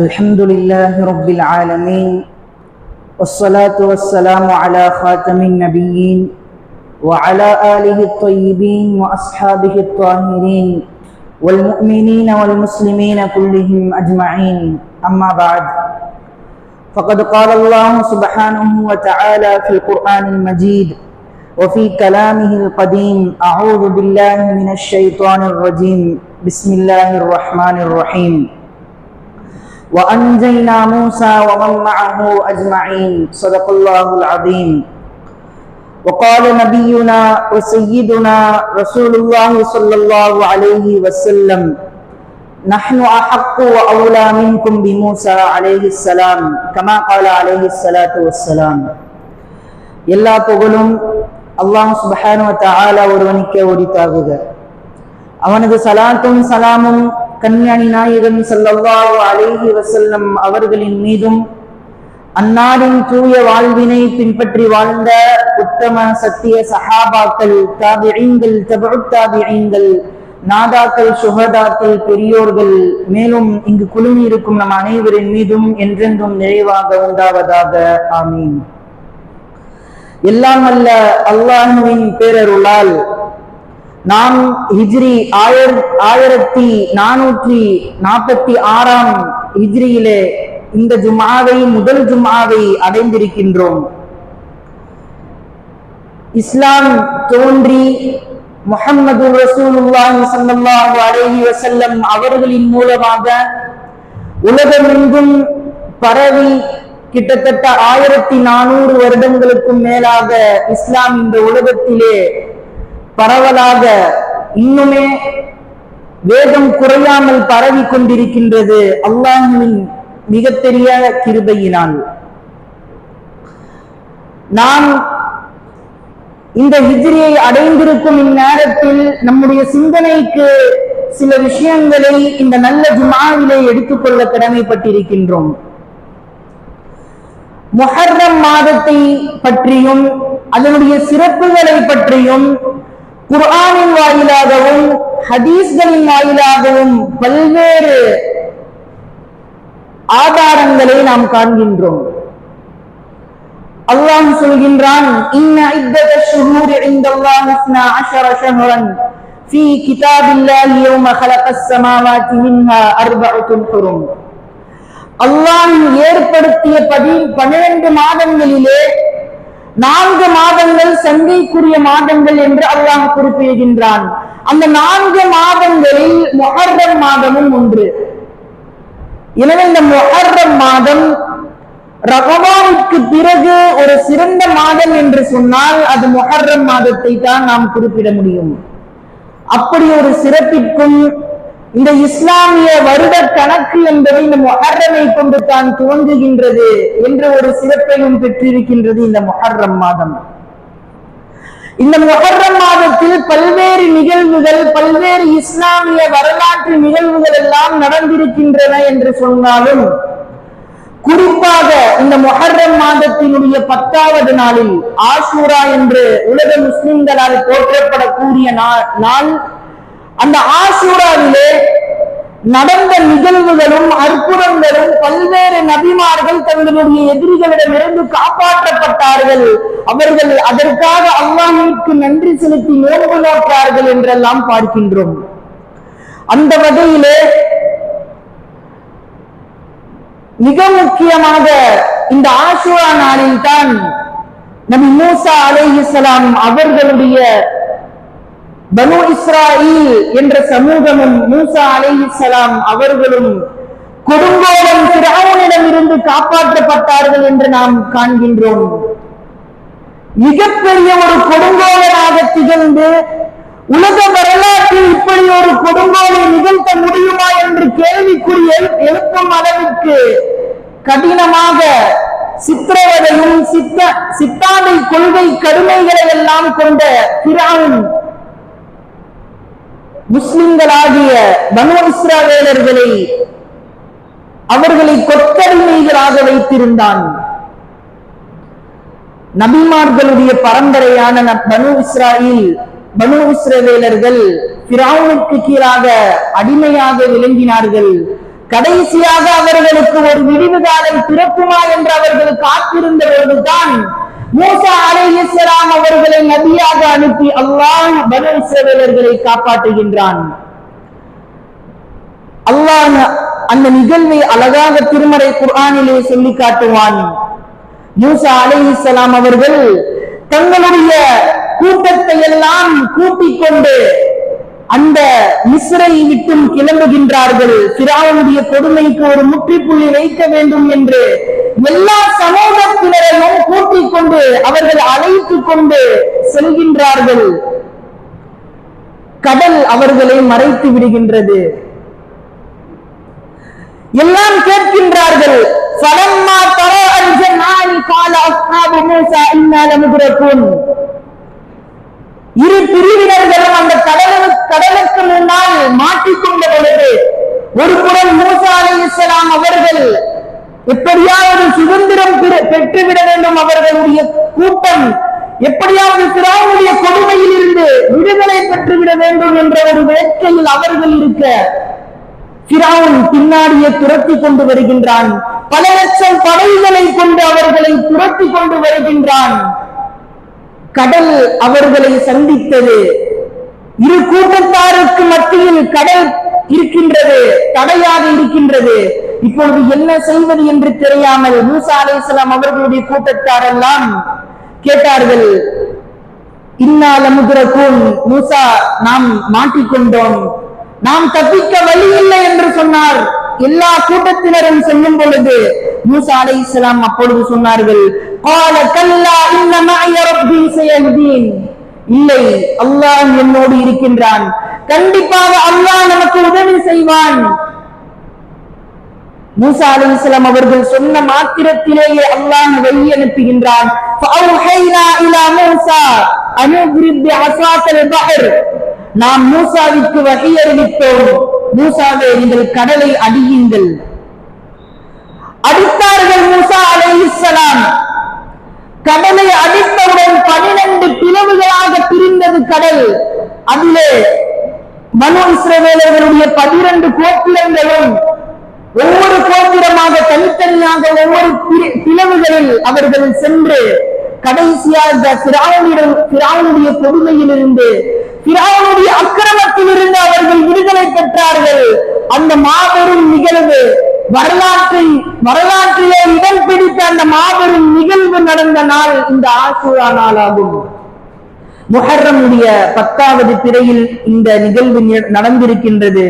الحمد لله رب العالمين والصلاة والسلام على خاتم النبيين وعلى آله الطيبين وأصحابه الطاهرين والمؤمنين والمسلمين كلهم أجمعين أما بعد فقد قال الله سبحانه وتعالى في القرآن المجيد وفي كلامه القديم أعوذ بالله من الشيطان الرجيم بسم الله الرحمن الرحيم وأنجينا موسى ومن معه أجمعين صدق الله العظيم وقال نبينا وسيدنا رسول الله صلى الله عليه وسلم نحن أحق وأولى منكم بموسى عليه السلام كما قال عليه الصلاة والسلام எல்லா புகழும் அல்லாஹ் சுபஹானு தஆலா ஒருவனுக்கே உரித்தாகுக அவனது சலாத்தும் சலாமும் கண்யாணி நாயகன் ஸல்லல்லாஹு அலைஹி வசல்லம் அவர்களின் மீதும் அன்னாரின் தூய வாழ்வினை பின்பற்றி வாழ்ந்த உத்தம சத்திய சஹாபாக்கள் தாபிஈன்கள் தபுத் தாபிஈன்கள் நாதாக்கள் சுகதாக்கள் பெரியோர்கள் மேலும் இங்கு குழுமி இருக்கும் நம் அனைவரின் மீதும் என்றென்றும் நிறைவாக உண்டாவதாக. ஆமீன். எல்லாம் அல்ல அல்லாஹுவின் பேரருளால் நாம் ஹிஜ்ரி ஆயிர ஆயிரத்தி நானூற்றி நாற்பத்தி ஆறாம் ஹிஜ்ரியிலே இந்த ஜுமாவை முதல் ஜுமாவை அடைந்திருக்கின்றோம். இஸ்லாம் தோன்றி முஹம்மது ரசூலுல்லாஹி ஸல்லல்லாஹு அலைஹி வஸல்லம் அவர்களின் மூலமாக உலகமெங்கும் பரவி கிட்டத்தட்ட ஆயிரத்தி நானூறு வருடங்களுக்கும் மேலாக இஸ்லாம் இந்த உலகத்திலே பரவலாக இன்னுமே வேகம் குறையாமல் பரவி கொண்டிருக்கின்றது அல்லாஹுவின் மிகப்பெரிய கிருபையினால். நாம் இந்த ஹிஜ்ரியை அடைந்திருக்கும் இந்நேரத்தில் நம்முடைய சிந்தனைக்கு சில விஷயங்களை இந்த நல்ல ஜுமாவிலே எடுத்துக்கொள்ள கடமைப்பட்டிருக்கின்றோம். முஹர்ரம் மாதத்தை பற்றியும் அதனுடைய சிறப்புகளை பற்றியும் குர்ஆனின் வாயிலாகவும் ஹதீஸ்களின் வாயிலாகவும் பல்வேறு ஆதாரங்களை நாம் காண்கின்றோம் அல்லாஹ் சொல்கின்றான் இன்ன இத்தத ஷுஹூரி இந்தல்லாஹ் 12 ஷஹரன் في كتاب الله يوم خلق السماوات منها أربعة حرم அல்லாஹ் ஏற்படுத்திய பதி பன்னிரண்டு மாதங்களிலே நான்கு மாதங்கள் சங்கைக்குரிய மாதங்கள் என்று அல்லாஹ் குறிப்பிடுகின்றான். அந்த நான்கு மாதங்களில் மொஹர்ரம் மாதமும் ஒன்று. எனவே இந்த மொஹர்ரம் மாதம் ரகவானுக்கு பிறகு ஒரு சிறந்த மாதம் என்று சொன்னால் அது மொஹர்ரம் மாதத்தை தான் நாம் குறிப்பிட முடியும். அப்படி ஒரு சிறப்பிற்கும் இந்த இஸ்லாமிய வருட கணக்கு என்பது இந்த மொஹர்ரமை கொண்டு தான் துவங்குகின்றது என்ற ஒரு சிறப்பையும் பெற்றிருக்கின்றது இந்த மொஹர்ரம் மாதம். இந்த மொஹர்ரம் மாதத்தில் பல்வேறு நிகழ்வுகள் பல்வேறு இஸ்லாமிய வரலாற்று நிகழ்வுகள் எல்லாம் நடந்திருக்கின்றன என்று சொன்னாலும் குறிப்பாக இந்த மொஹர்ரம் மாதத்தினுடைய பத்தாவது நாளில் ஆஷூரா என்று உலக முஸ்லிம்களால் போற்றப்படக்கூடிய நாள் அந்த ஆசூராவிலே நடந்த நிகழ்வுகளும் அற்புதங்களும் பல்வேறு நபிமார்கள் தங்களுடைய எதிரிகளிடமிருந்து காப்பாற்றப்பட்டார்கள். அவர்கள் அதற்காக அல்லாஹிற்கு நன்றி செலுத்தி நோன்பு நோக்கார்கள் என்றெல்லாம் பார்க்கின்றோம். அந்த வகையிலே மிக முக்கியமாக இந்த ஆசுரா நாளில் தான் நபி மூசா அலை இஸ்லாம் அவர்களுடைய பனு இஸ்ராயில் என்ற சமூகமும் மூசா அலை இஸ்லாம் அவர்களும் கொடுங்கோலம் திராவனிடம் இருந்து காப்பாற்றப்பட்டார்கள் என்று நாம் காண்கின்றோம். மிகப்பெரிய ஒரு கொடுங்கோலனாக திகழ்ந்து உலக வரலாற்றில் இப்படி ஒரு கொடுங்கோலை நிகழ்த்த முடியுமா என்று கேள்விக்குறி எழுப்பும் அளவுக்கு கடினமாக சித்திரவதையும் சித்த சித்தாடை கொள்கை கடுமைகளை எல்லாம் கொண்ட திராவின் முஸ்லிம்களாகிய பனு இஸ்ராவேலர்களை அவர்களை கொத்தடிமைகளாக வைத்திருந்தான். நபிமார்களுடைய பரம்பரையான பனு இஸ்ராயில் பனு இஸ்ரவேலர்கள் பிராவுனுக்கு கீழாக அடிமையாக விளங்கினார்கள். கடைசியாக அவர்களுக்கு ஒரு விடிவு காலம் பிறக்குமா என்று அவர்கள் காத்திருந்த பொழுதுதான் மூசா அலைஹிஸ்ஸலாம் அவர்களை நபியாக அனுப்பி அல்லாஹ் பனு சேவலர்களை காப்பாற்றுகின்றான். அல்லாஹ் அந்த நிகழ்வை அழகாக திருமறை குர்ஆனிலே சொல்லி காட்டுவான். மூசா அலைஹிஸ்ஸலாம் அவர்கள் தங்களுடைய கூட்டத்தை எல்லாம் கூட்டிக் கொண்டு அந்த மிஸ்ரை விட்டும் கிளம்புகின்றார்கள். பிராவுடைய கொடுமைக்கு ஒரு முற்றுப்புள்ளி வைக்க வேண்டும் என்று எல்லா சமூகத்தினரையும் கூட்டிக் கொண்டு அவர்கள் அழைத்துக் கொண்டு செல்கின்றார்கள். கடல் அவர்களை மறைத்து விடுகின்றது. எல்லாம் கேட்கின்றார்கள். ஃபலம்மா தரா அல்-ஜம்ஆனி கால அஸ்ஹாபு மூஸா இன்னா இரு பிரிவினர்களும் அந்த கடலு கடலுக்கு முன்னால் மாட்டிக்கொண்ட பொழுது ஒரு புறம் மூசா இஸ்லாம் அவர்கள் எப்படியாவது சுதந்திரம் பெறு- பெற்றுவிட வேண்டும் அவர்களுடைய கூட்டம் எப்படியாவது திராவுடைய கொடுமையில் இருந்து விடுதலை பெற்றுவிட வேண்டும் என்ற ஒரு வேட்கையில் அவர்கள் இருக்க பிராவுன் பின்னாடியே துரத்தி கொண்டு வருகின்றான். பல லட்சம் படைகளை கொண்டு அவர்களை துரத்தி கொண்டு வருகின்றான். கடல் அவர்களை சந்தித்தது. இரு கூட்டத்தாருக்கு மத்தியில் கடல் இருக்கின்றது தடையாக இருக்கின்றது. இப்பொழுது என்ன செய்வது என்று தெரியாமல் மூசா அலிஸ்லாம் அவர்களுடைய கூட்டத்தாரெல்லாம் கேட்டார்கள் இன்னால் மூசா நாம் மாட்டிக்கொண்டோம். நாம் தப்பிக்க வழி இல்லை என்று சொன்னார். எல்லா கூட்டத்தினரும் செல்லும் பொழுது மூசா அலை இஸ்லாம் அப்பொழுது சொன்னார்கள் இல்லை அல்லாஹ் என்னோடு இருக்கின்றான். கண்டிப்பாக அல்லாஹ் நமக்கு உதவி செய்வான். மூசா அலி இஸ்லாம் அவர்கள் சொன்ன மாத்திரத்திலேயே அல்லாஹ் வழி அனுப்புகின்றான். நாம் மூசாவிற்கு வகை அறிவித்தோம். மூசாவே நீங்கள் கடலை அடியுங்கள். அடித்தார்கள் மூசா அலைஹிஸ்ஸலாம். கடலை அடித்தவுடன் பனிரெண்டு பிளவுகளாக பிரிந்தது கடல். அதிலே மனு இஸ்ரவேலர்களுடைய பன்னிரண்டு கோத்திரங்களும் ஒவ்வொரு கோத்திரமாக தனித்தனியாக ஒவ்வொரு பிளவுகளில் அவர்கள் சென்று கடைசியாக பிராவனிடம் பிராவனுடைய கொடுமையிலிருந்து பிராவனுடைய அக்கிரமத்திலிருந்து அவர்கள் விடுதலை பெற்றார்கள். அந்த மாபெரும் நிகழ்வு வரலாற்றில் வரலாற்றிலே இடம் பிடித்த அந்த மாபெரும் நிகழ்வு நடந்த நாள் இந்த ஆசூரா நாளாகும். முஹர்ரமுடைய பத்தாவது பிறையில் இந்த நிகழ்வு நடந்திருக்கின்றது.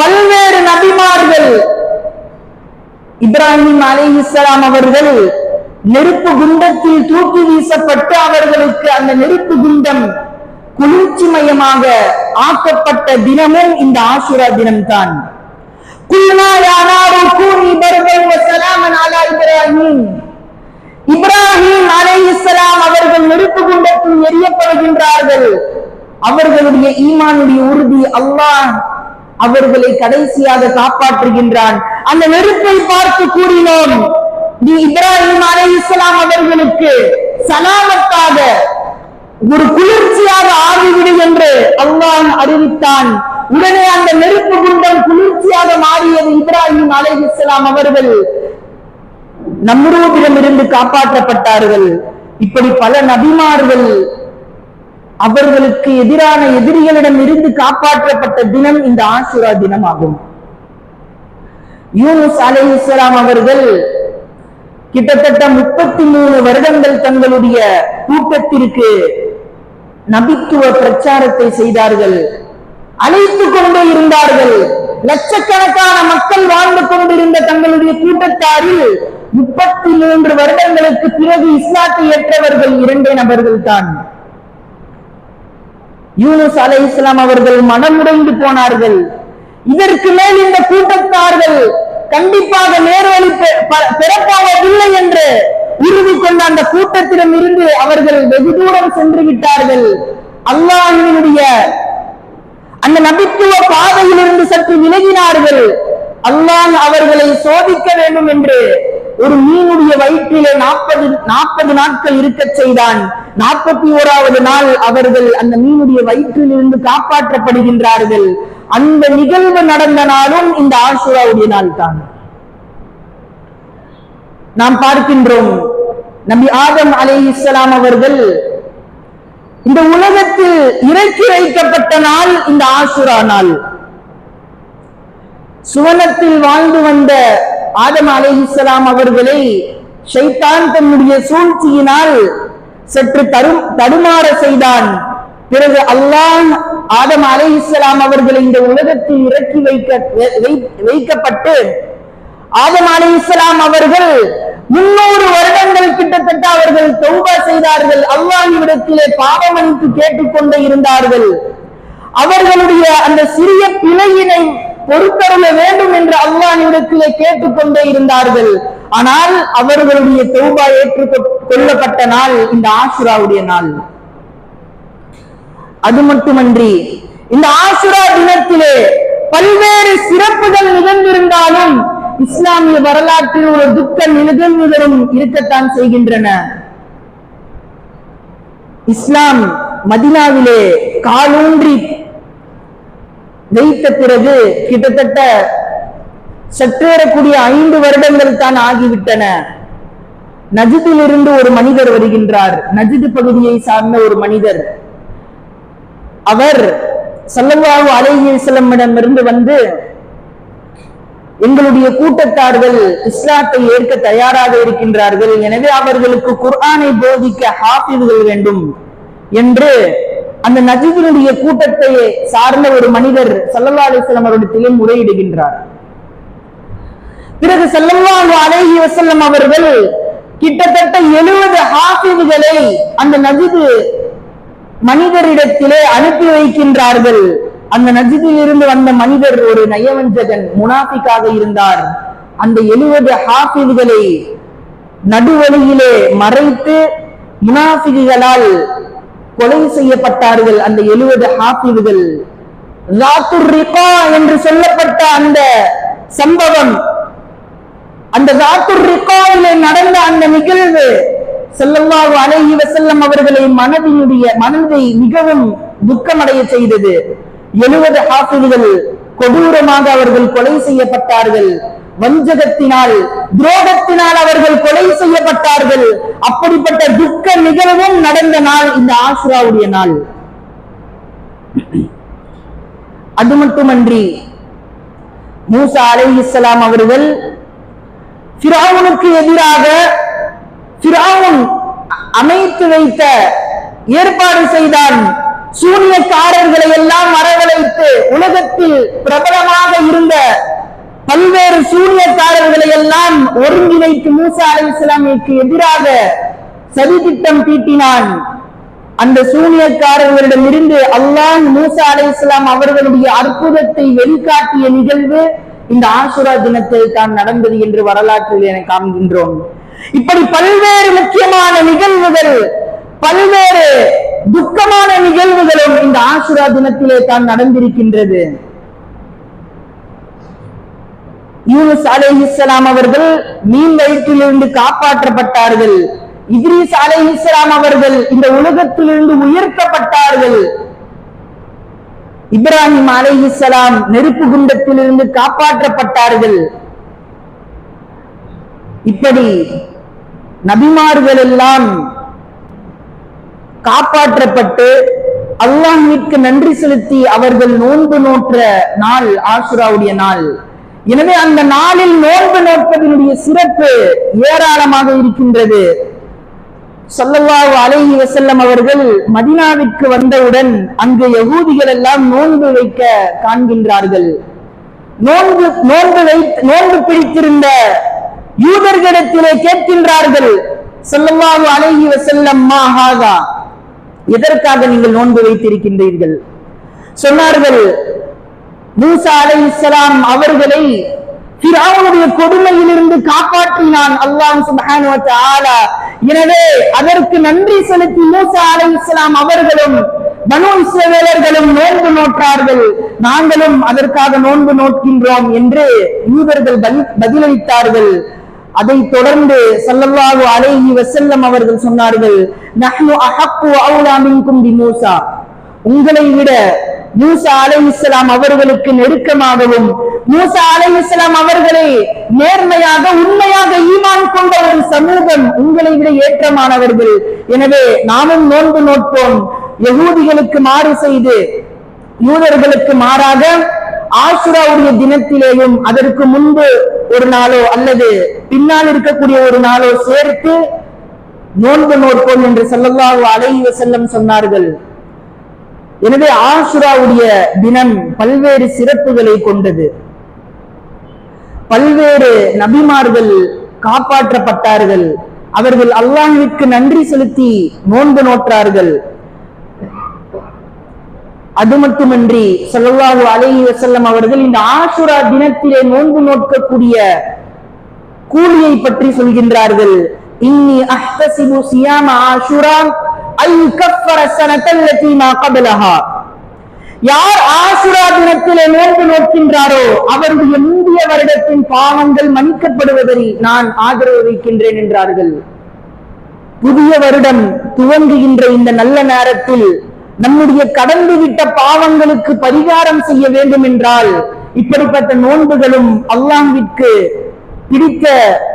பல்வேறு நபிமார்கள் இப்ராஹிம் அலைஹிஸ்ஸலாம் அவர்கள் நெருப்பு குண்டத்தில் தூக்கி வீசப்பட்டு அவர்களுக்கு அந்த நெருப்பு குண்டம் குளிர்ச்சிமயமாக ஆக்கப்பட்ட தினமும் இந்த ஆசுரா தினம்தான். இப்ராஹிம். அலை இஸ்லாம் அவர்கள் நெருப்பு குண்டத்தில் எரியப்படுகின்றார்கள் அவர்களுடைய ஈமானுடைய உறுதி அல்லாஹ் அவர்களை கடைசியாக காப்பாற்றுகின்றான். அந்த நெருப்பை பார்த்து கூறினோம் நீ இப்ராஹிம் இஸ்லாம் அவர்களுக்கு சலாமத்தாக ஒரு குளிர்ச்சியாக ஆகிவிடு என்று அல்லாஹ் அறிவித்தான். உடனே அந்த நெருப்பு குண்டம் குளிர்ச்சியாக மாறியது இப்ராஹிம் அலைஹிஸ்ஸலாம் அவர்கள். நம்ரூதிடமிருந்து காப்பாற்றப்பட்டார்கள். இப்படி பல நபிமார்கள் அவர்களுக்கு எதிரான எதிரிகளிடம் இருந்து காப்பாற்றப்பட்ட தினம் இந்த ஆசுரா தினமாகும். யூனுஸ் அலைஹிஸ்ஸலாம் அவர்கள் கிட்டத்தட்ட முப்பத்தி மூணு வருடங்கள் தங்களுடைய கூட்டத்திற்கு நபித்துவ பிரச்சாரத்தை செய்தார்கள் அழைத்துக் கொண்டே இருந்தார்கள் லட்சக்கணக்கான மக்கள் வாழ்ந்து கொண்டிருந்த தங்களுடைய கூட்டத்தாரில் முப்பத்தி மூன்று வருடங்களுக்கு பிறகு இஸ்லாத்தை ஏற்றவர்கள் இரண்டே நபர்கள் தான் யூனுஸ் அலை இஸ்லாம் அவர்கள் மனமுடைந்து போனார்கள் இதற்கு மேல் இந்த கூட்டத்தார்கள் கண்டிப்பாக நேர்வழி பெ- ப- பெறப்போவதில்லை என்று உறுதி கொண்ட அந்த கூட்டத்திடம் இருந்து அவர்கள் வெகு தூரம் சென்று விட்டார்கள். அல்லாஹினுடைய அந்த நபித்துவ பாதையிலிருந்து சற்று விலகினார்கள். அல்லாஹ் அவர்களை சோதிக்க வேண்டும் என்று ஒரு மீனுடைய வயிற்றிலே நாற்பது நாற்பது நாட்கள் இருக்கச் செய்தான். நாற்பத்தி ஓராவது நாள் அவர்கள் அந்த மீனுடைய வயிற்றிலிருந்து காப்பாற்றப்படுகின்றார்கள். அந்த நிகழ்வு நடந்த நாளும் இந்த ஆசுராவுடைய நாள் தான் நாம் பார்க்கின்றோம். நபி ஆதம் அலை இஸ்லாம் அவர்கள் இந்த உலகத்தில் இறக்கி வைக்கப்பட்ட நாள் இந்த ஆசுரா நாள். சுவனத்தில் வாழ்ந்து வந்த ஆதம் அலை இஸ்லாம் அவர்களை ஷைத்தான் தன்னுடைய சூழ்ச்சியினால் சற்று தரும் தடுமாற செய்தான். பிறகு அல்லாஹ் ஆதம் அலை இஸ்லாம் அவர்களை இந்த உலகத்தில் இறக்கி வைக்க வை- வைக்கப்பட்டு ஆதம் அலை இஸ்லாம் அவர்கள் முன்னூறு வருடங்கள் கிட்டத்தட்ட அவர்கள் தௌபா செய்தார்கள். அல்லாஹ்விடத்திலே பாவமளித்து கேட்டுக்கொண்டே இருந்தார்கள். அவர்களுடைய அந்த சிறிய பிழையினை பொறுத்தருள வேண்டும் என்று அல்லாஹிடத்திலே கேட்டுக்கொண்டே இருந்தார்கள். ஆனால் அவர்களுடைய தௌபா ஏற்றுக் கொள்ளப்பட்ட நாள் இந்த ஆசுராவுடைய நாள். அது மட்டுமன்றி இந்த ஆசுரா தினத்திலே பல்வேறு சிறப்புகள் நிகழ்ந்திருந்தாலும் இஸ்லாமிய வரலாற்றில் ஒரு துக்க நிகழ்வுகளும் இருக்கத்தான் செய்கின்றன. இஸ்லாம் மதினாவிலே காலூன்றி வைத்த பிறகு கிட்டத்தட்ட சற்றேறக்கூடிய ஐந்து வருடங்கள் தான் ஆகிவிட்டன. நஜிதிலிருந்து ஒரு மனிதர் வருகின்றார். நஜிது பகுதியை சார்ந்த ஒரு மனிதர். அவர் சல்லல்லாஹு அலைஹி வஸல்லமிடமிருந்து வந்து எங்களுடைய கூட்டத்தார்கள் இஸ்லாத்தை ஏற்க தயாராக இருக்கின்றார்கள். எனவே அவர்களுக்கு குர்ஆனை போதிக்க ஹாஃபிதுகள் வேண்டும் என்று அந்த நஜீபினுடைய கூட்டத்தை சார்ந்த ஒரு மனிதர் சல்லல்லா அலிஸ்லாம் அவரிடத்திலே முறையிடுகின்றார். பிறகு சல்லல்லாஹு அலைஹி வசல்லம் அவர்கள் கிட்டத்தட்ட எழுபது ஹாஃபிதுகளை அந்த நஜிது மனிதரிடத்திலே அனுப்பி வைக்கின்றார்கள். அந்த நஜிதில் இருந்து வந்த மனிதர் ஒரு நயவஞ்சகன் முனாஃபிக்காக இருந்தார். அந்த எழுபது ஹாஃபிதுகளை நடுவழியிலே மறைத்து முனாஃபிகுகளால் கொலை செய்யப்பட்டார்கள் அந்த எழுபது ஹாஃபிதுகள். ரிகா என்று சொல்லப்பட்ட அந்த சம்பவம். அந்த ராத்துர் ரிகாவிலே நடந்த அந்த நிகழ்வு ஸல்லல்லாஹு அலைஹி செல்லம் அவர்களை மனதினுடைய மனதை மிகவும் துக்கமடைய செய்தது. எழுபது ஹாஃபிதுகள் கொடூரமாக அவர்கள் கொலை செய்யப்பட்டார்கள். வஞ்சகத்தினால் துரோகத்தினால் அவர்கள் கொலை செய்யப்பட்டார்கள். அப்படிப்பட்ட துக்க நிகழ்வும் நடந்த நாள் இந்த ஆசுராவுடைய நாள். அது மட்டுமன்றி மூசா அலைஹிஸ்ஸலாம் அவர்கள் ஃபிரௌனுக்கு எதிராக சிராவுன் அமைத்து வைத்த ஏற்பாடு செய்தான். சூனியக்காரர்களை எல்லாம் வரவழைத்து உலகத்தில் பிரபலமாக இருந்த பல்வேறு சூனியக்காரர்களை எல்லாம் ஒருங்கிணைத்து மூசா அலி இஸ்லாமிற்கு எதிராக சதித்திட்டம் தீட்டினான். அந்த சூனியக்காரர்களிடமிருந்து அல்லாஹ் மூசா அலை இஸ்லாம் அவர்களுடைய அற்புதத்தை வெளிக்காட்டிய நிகழ்வு இந்த ஆசுரா தினத்தில் தான் நடந்தது என்று வரலாற்றில் என காண்கின்றோம். இப்படி பல்வேறு முக்கியமான நிகழ்வுகள் பல்வேறு துக்கமான நிகழ்வுகளும் இந்த ஆசுரா தினத்திலே தான் நடந்திருக்கின்றது. யூனுஸ் இஸ்லாம் அவர்கள் மீன் வயிற்றிலிருந்து காப்பாற்றப்பட்டார்கள். இத்ரீஸ் அலைஹிஸ்ஸலாம் அவர்கள் இந்த உலகத்திலிருந்து உயர்த்தப்பட்டார்கள். இப்ராஹிம் அலைஹிஸ்ஸலாம் நெருப்பு குண்டத்திலிருந்து காப்பாற்றப்பட்டார்கள். இப்படி நபிமார்கள் எல்லாம் காப்பாற்றப்பட்டு அல்லாஹிற்கு நன்றி செலுத்தி அவர்கள் நோன்பு நோற்ற நாள் ஆசுராவுடைய நாள். எனவே அந்த நாளில் நோன்பு நோற்பதனுடைய சிறப்பு ஏராளமாக இருக்கின்றது. ஸல்லல்லாஹு அலைஹி வசல்லம் அவர்கள் மதினாவிற்கு வந்தவுடன் அங்கு யகூதிகள் எல்லாம் நோன்பு வைக்க காண்கின்றார்கள். நோன்பு நோன்பு வை நோன்பு பிடித்திருந்த யூதர்களிடத்திலே கேட்கின்றார்கள் ஸல்லல்லாஹு அலைஹி வசல்லம் மாஹாதா எதற்காக நீங்கள் நோன்பு வைத்திருக்கின்றீர்கள்? சொன்னார்கள் மூசா அலைஹிஸ்ஸலாம் அவர்களை ஃபிரௌனுடைய கொடுமையிலிருந்து காப்பாற்றினான் அல்லாஹ் சுப்ஹானஹு வ எனவே அதற்கு நன்றி செலுத்தி மூசா அலைஹிஸ்ஸலாம் அவர்களும் பனு இஸ்ரவேலர்களும் நோன்பு நோற்றார்கள். நாங்களும் அதற்காக நோன்பு நோக்கின்றோம் என்று யூதர்கள் பதிலளித்தார்கள். அதைத் தொடர்ந்து ஸல்லல்லாஹு அலைஹி வசல்லம் அவர்கள் சொன்னார்கள் நஹ்னு அஹக்கு அவுலா மின்கும் பி மூசா. உங்களை விட மூசா அலை இஸ்லாம் அவர்களுக்கு நெருக்கமாகவும் மூசா அலை இஸ்லாம் அவர்களை நேர்மையாக உண்மையாக ஈமான் கொண்ட ஒரு சமூகம் உங்களை விட ஏற்றமானவர்கள். எனவே நாமும் நோன்பு நோட்போம். யகூதிகளுக்கு மாறு செய்து யூதர்களுக்கு மாறாக ஆசுராவுடைய தினத்திலேயும் அதற்கு முன்பு ஒரு நாளோ அல்லது பின்னால் இருக்கக்கூடிய ஒரு நாளோ சேர்த்து நோன்பு நோற்போம் என்று ஸல்லல்லாஹு அழகிய செல்லம் சொன்னார்கள். எனவே ஆசுராவுடைய தினம் பல்வேறு சிறப்புகளை கொண்டது. பல்வேறு நபிமார்கள் காப்பாற்றப்பட்டார்கள். அவர்கள் அல்லாஹிற்கு நன்றி செலுத்தி நோன்பு நோற்றார்கள். அது மட்டுமின்றி ஸல்லல்லாஹு அலைஹி செல்லம் அவர்கள் இந்த ஆசுரா தினத்திலே நோன்பு நோக்கக்கூடிய கூலியை பற்றி சொல்கின்றார்கள். இன்னி அஹ்தசிபு சியாம ஆஷுரா ஐ கஃபர ஸனத்தல்லதி மா கபலஹா யார் ஆசுரா தினத்திலே நோன்பு நோக்கின்றாரோ அவருடைய முந்தைய வருடத்தின் பாவங்கள் மன்னிக்கப்படுவதை நான் ஆதரவு வைக்கின்றேன் என்றார்கள். புதிய வருடம் துவங்குகின்ற இந்த நல்ல நேரத்தில் நம்முடைய கடந்து விட்ட பாவங்களுக்கு பரிகாரம் செய்ய வேண்டும் என்றால் இப்படிப்பட்ட நோன்புகளும் அல்லாஹ்விற்கு பிடித்த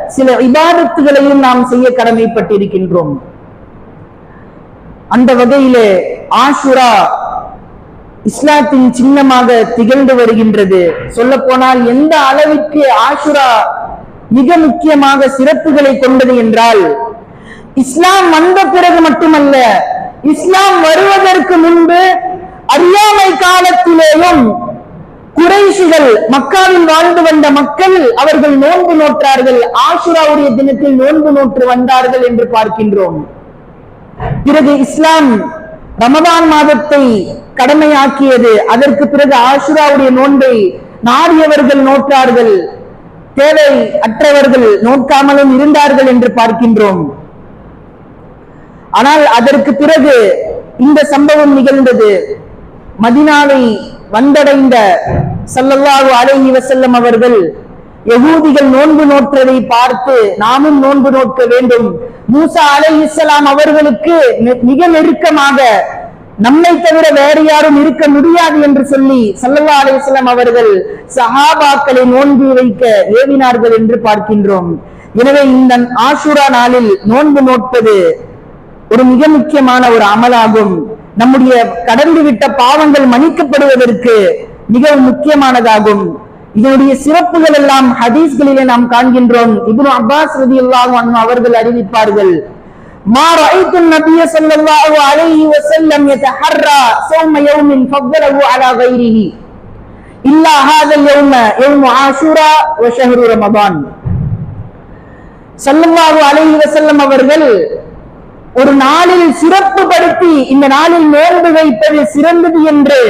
சில விவாதத்துகளையும் நாம் செய்ய கடமைப்பட்டிருக்கின்றோம். அந்த வகையிலே ஆசுரா இஸ்லாத்தின் சின்னமாக திகழ்ந்து வருகின்றது. சொல்ல போனால் எந்த அளவிற்கு ஆசுரா மிக முக்கியமாக சிறப்புகளை கொண்டது என்றால் இஸ்லாம் வந்த பிறகு மட்டுமல்ல இஸ்லாம் வருவதற்கு முன்பு அறியாமை காலத்திலேயும் குறைசிகள் மக்காவில் வாழ்ந்து வந்த மக்கள் அவர்கள் நோன்பு நோற்றார்கள். ஆசுராவுடைய தினத்தில் நோன்பு நோற்று வந்தார்கள் என்று பார்க்கின்றோம். பிறகு இஸ்லாம் ரமதான் மாதத்தை கடமையாக்கியது. அதற்கு பிறகு ஆசுராவுடைய நோன்பை நாடியவர்கள் நோற்றார்கள். தேவை அற்றவர்கள் நோக்காமலும் இருந்தார்கள் என்று பார்க்கின்றோம். ஆனால் அதற்கு பிறகு இந்த சம்பவம் நிகழ்ந்தது. மதினாவை வந்தடைந்த ஸல்லல்லாஹு அலைஹி வசல்லம் அவர்கள் எகூதிகள் நோன்பு நோற்றதை பார்த்து நாமும் நோன்பு நோக்க வேண்டும். மூசா அலை இஸ்லாம் அவர்களுக்கு மிக நெருக்கமாக நம்மை தவிர வேறு யாரும் இருக்க முடியாது என்று சொல்லி ஸல்லல்லாஹு அலைஹி வஸல்லம் அவர்கள் சஹாபாக்களை நோன்பு வைக்க ஏவினார்கள் என்று பார்க்கின்றோம். எனவே இந்த ஆசுரா நாளில் நோன்பு நோட்பது ஒரு மிக முக்கியமான ஒரு அமலாகும் நம்முடைய கடந்து விட்ட பாவங்கள் மன்னிக்கப்படுவதற்கு மிகவும் முக்கியமானதாகும் இதனுடைய சிறப்புகள் எல்லாம் ஹதீஸ்களிலே நாம் காண்கின்றோம் இப்னு அப்பாஸ் ரலியல்லாஹு அன்ஹு அவர்கள் அறிவிப்பார்கள் ما رأيت النبي صلى الله عليه وسلم يتحرى صوم يوم فضله على غيره إلا هذا اليوم يوم عاشوراء وشهر رمضان ஸல்லல்லாஹு அலைஹி வஸல்லம் அவர்கள் ஒரு நாளில் சிறப்பு படுத்தி இந்த நாளில் நேர்ந்து வைப்பது சிறந்தது என்று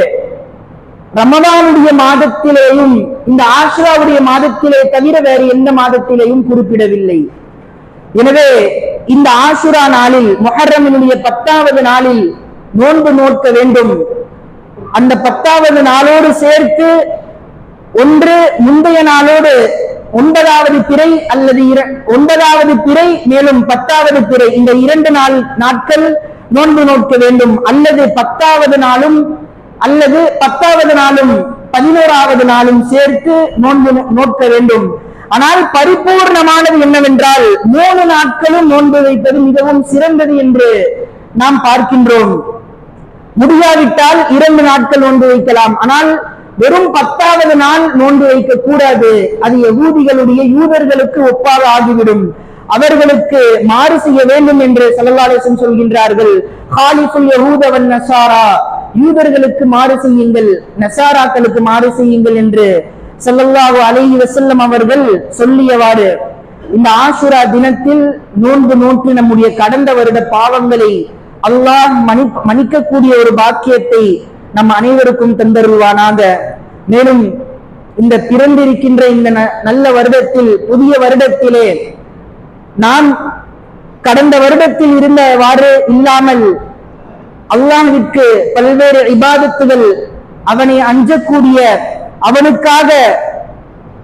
ரமதானுடைய மாதத்திலேயும் இந்த ஆஷ்ராவுடைய மாதத்திலே தவிர வேறு எந்த மாதத்திலேயும் குறிப்பிடவில்லை. எனவே இந்த ஆசுரா நாளில் முஹர்ரமினுடைய பத்தாவது நாளில் நோன்பு நோக்க வேண்டும். அந்த பத்தாவது நாளோடு சேர்த்து ஒன்று முந்தைய நாளோடு ஒன்பதாவது பிறை அல்லது ஒன்பதாவது பிறை மேலும் பத்தாவது பிறை. இந்த இரண்டு நாள் நாட்கள் நோன்பு நோக்க வேண்டும். அல்லது பத்தாவது நாளும் அல்லது பத்தாவது நாளும் பதினோராவது நாளும் சேர்த்து நோன்பு நோ- நோக்க வேண்டும். ஆனால் பரிபூர்ணமானது என்னவென்றால் மூணு நாட்களும் நோன்பு வைப்பது மிகவும் சிறந்தது என்று நாம் பார்க்கின்றோம். முடியாவிட்டால் இரண்டு நாட்கள் நோன்பு வைக்கலாம். ஆனால் வெறும் பத்தாவது நாள் நோன்பு வைக்க கூடாது அது யகூதிகளுடைய யூதர்களுக்கு ஒப்பாக ஆகிவிடும். அவர்களுக்கு மாறு செய்ய வேண்டும் என்று சல்லல்லாஹு சொல்கின்றார்கள். ஹாலிஃபுல் யகூதவன் நசாரா. யூதர்களுக்கு மாறு செய்யுங்கள். நசாராக்களுக்கு மாறு செய்யுங்கள் என்று ஸல்லல்லாஹு அலைஹி வசல்லம் அவர்கள் சொல்லியவாறு இந்த ஆசுரா தினத்தில் நோன்பு நோக்கி நம்முடைய கடந்த வருட பாவங்களை அல்லாஹ் மணி மன்னிக்கக்கூடிய ஒரு பாக்கியத்தை நம் அனைவருக்கும் தந்தருள்வானாக. மேலும் இந்த பிறந்திருக்கின்ற இந்த ந- நல்ல வருடத்தில் புதிய வருடத்திலே நாம் கடந்த வருடத்தில் இருந்தவாறு இல்லாமல் அல்லாமிற்கு பல்வேறு இபாதத்துகள் அவனை அஞ்சக்கூடிய அவனுக்காக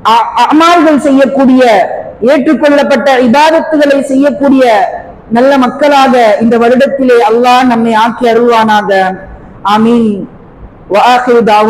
அ- அமால்கள் செய்யக்கூடிய ஏற்றுக்கொள்ளப்பட்ட இபாதத்துகளை செய்யக்கூடிய நல்ல மக்களாக இந்த வருடத்திலே அல்லாஹ் நம்மை ஆக்கி அருள்வானாக. ஆமீன். ওয়া আখিরু দাওয়া